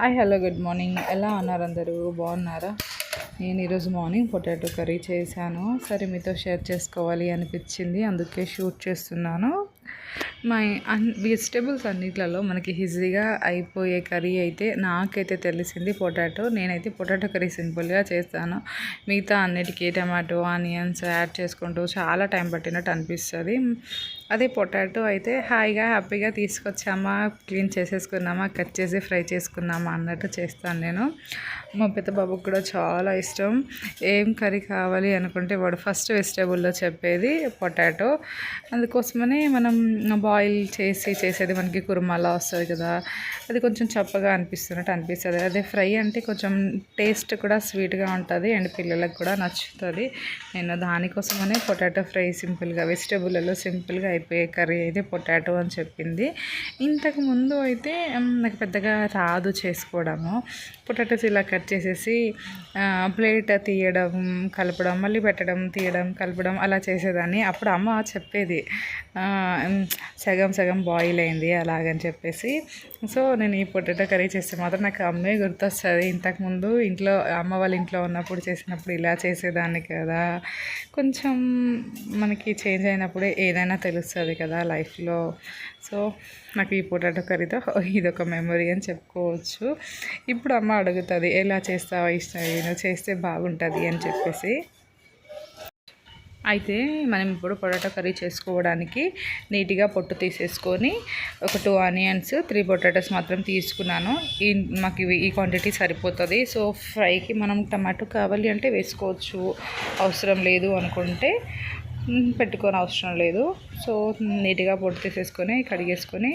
Hi hello good morning. ఎలా ఉన్నారు అందరూ? బాగున్నారా? నేను ఈరోజు మార్నింగ్ పొటాటో కర్రీ చేశాను. సరే మీతో షేర్ చేసుకోవాలి అనిపించింది. అందుకే షూట్ చేస్తున్నాను. మై అన్ వెజిటేబుల్స్ అన్నిట్లలో మనకి ఈజీగా అయిపోయే కర్రీ అయితే నాకైతే తెలిసింది పొటాటో. నేనైతే పొటాటో కర్రీ సింపుల్గా చేస్తాను. మిగతా అన్నిటికీ టమాటో ఆనియన్స్ యాడ్ చేసుకుంటూ చాలా టైం పట్టినట్టు అనిపిస్తుంది. అదే పొటాటో అయితే హాయిగా హ్యాపీగా తీసుకొచ్చామా క్లీన్ చేసేసుకున్నామా కట్ చేసి ఫ్రై చేసుకున్నామా అన్నట్టు చేస్తాను నేను. మా పెద్ద బాబుకి కూడా చాలా ఇష్టం. ఏం కర్రీ కావాలి అనుకుంటే వాడు ఫస్ట్ వెజిటేబుల్లో చెప్పేది పొటాటో. అందుకోసమని మనం బాయిల్ చేసి చేసేది మనకి కుర్మాలా వస్తుంది కదా అది కొంచెం చప్పగా అనిపిస్తున్నట్టు అనిపిస్తుంది. అదే ఫ్రై అంటే కొంచెం టేస్ట్ కూడా స్వీట్గా ఉంటుంది అండ్ పిల్లలకు కూడా నచ్చుతుంది. నేను దానికోసమనే పొటాటో ఫ్రై సింపుల్గా వెజిటేబుల్లో సింపుల్గా అయిపోయే కర్రీ అయితే పొటాటో అని చెప్పింది. ఇంతకు ముందు అయితే నాకు పెద్దగా రాదు చేసుకోవడము. పొటాటోస్ ఇలా కట్ చేసేసి ప్లేట్ తీయడం కలపడం మళ్ళీ పెట్టడం తీయడం కలపడం అలా చేసేదాన్ని. అప్పుడు అమ్మ చెప్పేది సగం సగం బాయిల్ అయింది అలాగని చెప్పేసి. సో నేను ఈ పొటాటో కర్రీ చేస్తే మాత్రం నాకు అమ్మే గుర్తొస్తుంది. ఇంతకుముందు ఇంట్లో అమ్మ వాళ్ళ ఇంట్లో ఉన్నప్పుడు చేసినప్పుడు ఇలా చేసేదాన్ని కదా. కొంచెం మనకి చేంజ్ అయినప్పుడే ఏదైనా తెలుస్తుంది కదా లైఫ్లో. సో నాకు ఈ పొటాటో కర్రీతో ఇదొక మెమొరీ అని చెప్పుకోవచ్చు. ఇప్పుడు అమ్మ అడుగుతుంది ఎలా చేస్తావు? ఇష్టం నువ్వు చేస్తే బాగుంటుంది అని చెప్పేసి. అయితే మనం ఇప్పుడు పొటాటో కర్రీ చేసుకోవడానికి నీట్గా పొట్టు తీసేసుకొని ఒక టూ ఆనియన్స్ త్రీ పొటాటోస్ మాత్రం తీసుకున్నాను. ఈ మాకు ఇవి ఈ క్వాంటిటీ సరిపోతుంది. సో ఫ్రైకి మనం టమాటో కావాలి అంటే వేసుకోవచ్చు. అవసరం లేదు అనుకుంటే పెట్టుకొని అవసరం లేదు. సో నీట్గా పొడి తీసేసుకొని కడిగేసుకొని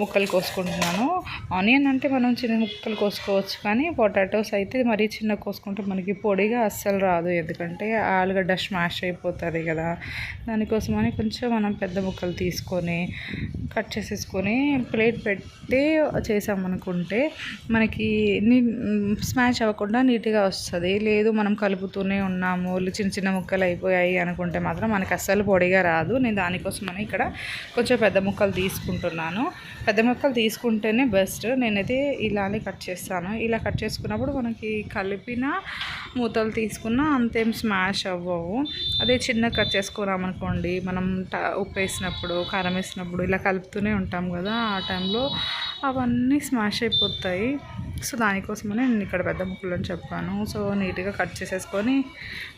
ముక్కలు కోసుకుంటున్నాను. ఆనియన్ అంటే మనం చిన్న ముక్కలు కోసుకోవచ్చు కానీ పొటాటోస్ అయితే మరీ చిన్న కోసుకుంటే మనకి పొడిగా అస్సలు రాదు. ఎందుకంటే ఆలుగడ్డ స్మాష్ అయిపోతుంది కదా. దానికోసమని కొంచెం మనం పెద్ద ముక్కలు తీసుకొని కట్ చేసేసుకొని ప్లేట్ పెట్టి చేసామనుకుంటే మనకి స్మాష్ అవ్వకుండా నీట్గా వస్తుంది. లేదు మనం కలుపుతూనే ఉన్నాము. చిన్న చిన్న ముక్కలు అయిపోయాయి అనుకుంటే మాత్రం మనకి నాకు అస్సలు పొడిగా రాదు. నేను దానికోసమని ఇక్కడ కొంచెం పెద్ద ముక్కలు తీసుకుంటున్నాను. పెద్ద ముక్కలు తీసుకుంటేనే బెస్ట్. నేనైతే ఇలానే కట్ చేస్తాను. ఇలా కట్ చేసుకున్నప్పుడు మనకి కలిపిన మూతలు తీసుకున్న అంతేం స్మాష్ అవ్వవు. అదే చిన్న కట్ చేసుకున్నామనుకోండి మనం ఉప్పు వేసినప్పుడు కారం వేసినప్పుడు ఇలా కలుపుతూనే ఉంటాం కదా. ఆ టైంలో అవన్నీ స్మాష్ అయిపోతాయి. సో దానికోసమనే నేను ఇక్కడ పెద్ద ముక్కలు అని చెప్పాను. సో నీట్గా కట్ చేసేసుకొని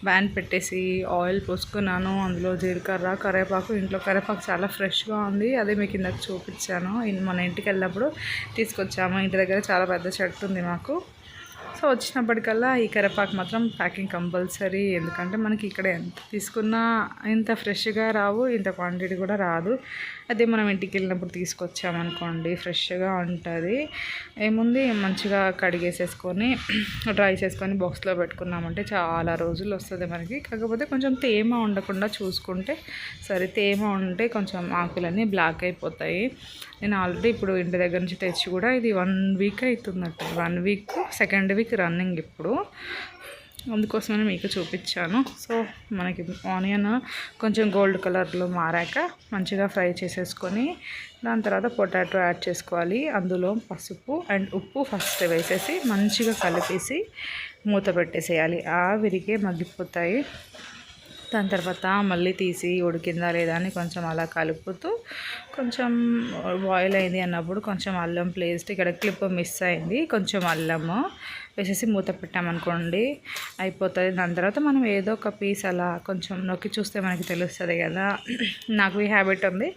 బ్యాన్ పెట్టేసి ఆయిల్ పోసుకున్నాను. అందులో జీలకర్ర కరేపాకు ఇంట్లో కరేపాకు చాలా ఫ్రెష్గా ఉంది. అదే మీకు ఇందాక చూపించాను. మన ఇంటికి వెళ్ళినప్పుడు తీసుకొచ్చాము. ఇంటి దగ్గర చాలా పెద్ద చెట్టు ఉంది మాకు. సో వచ్చినప్పటికల్లా ఈ కరేపాకు మాత్రం ప్యాకింగ్ కంపల్సరీ. ఎందుకంటే మనకి ఇక్కడ ఎంత తీసుకున్నా ఇంత ఫ్రెష్గా రావు ఇంత క్వాంటిటీ కూడా రాదు. అదే మనం ఇంటికి వెళ్ళినప్పుడు తీసుకొచ్చామనుకోండి ఫ్రెష్గా ఉంటుంది. ఏముంది మంచిగా కడిగేసేసుకొని డ్రై చేసుకొని బాక్స్లో పెట్టుకున్నామంటే చాలా రోజులు వస్తుంది మనకి. కాకపోతే కొంచెం తేమ ఉండకుండా చూసుకుంటే సరే తేమ ఉంటే కొంచెం ఆకులన్నీ బ్లాక్ అయిపోతాయి. నేను ఆల్రెడీ ఇప్పుడు ఇంటి దగ్గర నుంచి తెచ్చి కూడా ఇది one week అవుతుందట. One week second week running ఇప్పుడు. అందుకోసమే మీకు చూపించాను. సో మనకి ఆనియన్ కొంచెం గోల్డ్ కలర్లో మారాక మంచిగా ఫ్రై చేసేసుకొని దాని తర్వాత పొటాటో యాడ్ చేసుకోవాలి. అందులో పసుపు అండ్ ఉప్పు ఫస్ట్ వేసేసి మంచిగా కలిపేసి మూత పెట్టేసేయాలి. ఆవిరికే మగ్గిపోతాయి. దాని తర్వాత మళ్ళీ తీసి ఉడికిందా లేదా అని కొంచెం అలా కలుపుతూ కొంచెం బాయిల్ అయింది అన్నప్పుడు కొంచెం అల్లం ప్లేస్ట్ ఇక్కడ క్లిప్ మిస్ అయింది. కొంచెం అల్లము వేసేసి మూత పెట్టామనుకోండి అయిపోతుంది. దాని తర్వాత మనం ఏదో ఒక పీస్ అలా కొంచెం నొక్కి చూస్తే మనకి తెలుస్తుంది కదా. నాకు ఈ హ్యాబిట్ ఉంది.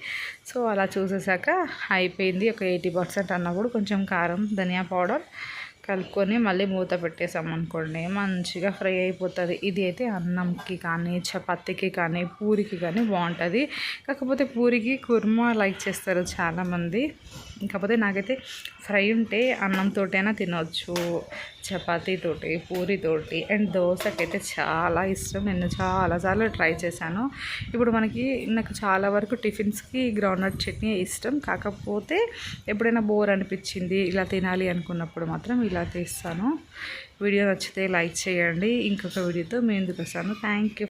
సో అలా చూసేసాక అయిపోయింది. ఒక ఎయిటీ పర్సెంట్ అన్నప్పుడు కొంచెం కారం ధనియా పౌడర్ కలుపుకొని మళ్ళీ మూత పెట్టేసాం అనుకోండి మంచిగా ఫ్రై అయిపోతుంది. ఇది అయితే అన్నంకి కానీ చపాతీకి కానీ పూరికి కానీ బాగుంటుంది. కాకపోతే పూరికి కుర్మా లైక్ చేస్తారు చాలామంది. కాకపోతే నాకైతే ఫ్రై ఉంటే అన్నంతోటైనా తినవచ్చు చపాతీతోటి పూరితోటి అండ్ దోశకైతే చాలా ఇష్టం. నేను చాలాసార్లు ట్రై చేశాను. ఇప్పుడు మనకి నాకు చాలా వరకు టిఫిన్స్కి గ్రౌండ్నట్ చట్నీ ఇష్టం. కాకపోతే ఎప్పుడైనా బోర్ అనిపించింది ఇలా తినాలి అనుకున్నప్పుడు మాత్రం ఇలా తీస్తాను వీడియో నచ్చితే లైక్ చేయండి. ఇంకొక వీడియోతో మేము ఎందుకు వస్తాను. Thank you